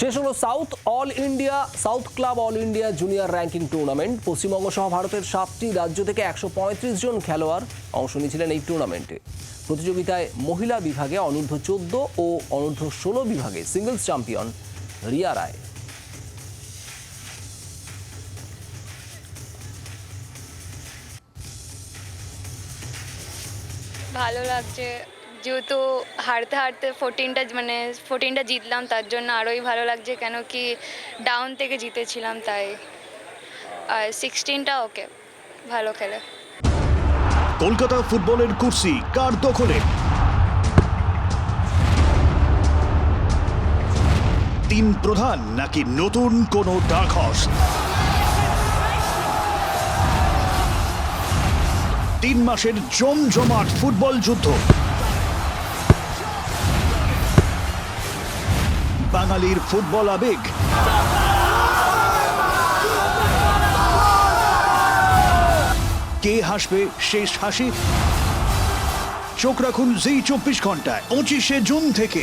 শেষ হলো south all India, south club all India junior ranking tournament. Paschimbanga সহ ভারতের সাতটি রাজ্য থেকে একশো পঁয়ত্রিশ জন খেলোয়াড় অংশ নিয়েছিলেন এই টুর্নামেন্টে। প্রতিযোগিতায় মহিলা বিভাগে অনূর্ধ্ব চোদ্দ ও অনূর্ধ্ব ষোলো বিভাগে সিঙ্গলস চ্যাম্পিয়ন রিয়া রায়। ভালো লাগছে। যেহেতু হারতে হারতে ফোরটিনটা মানে ফোরটিনটা জিতলাম, তার জন্য আরোই ভালো লাগছে, কেন কি ডাউন থেকে জিতেছিলাম তাই। আর সিক্সটিনটা ওকে ভালো খেলে। কলকাতা ফুটবলের কুর্সি কার দখলে? তিন প্রধান নাকি নতুন কোনো হর্স তিন মাসের জমজমাট ফুটবল যুদ্ধ। বাঙালির ফুটবল আবেগ। কে হাসবে শেষ হাসি? চোখ রাখুন জি চব্বিশ ঘন্টায়, পঁচিশে জুন থেকে।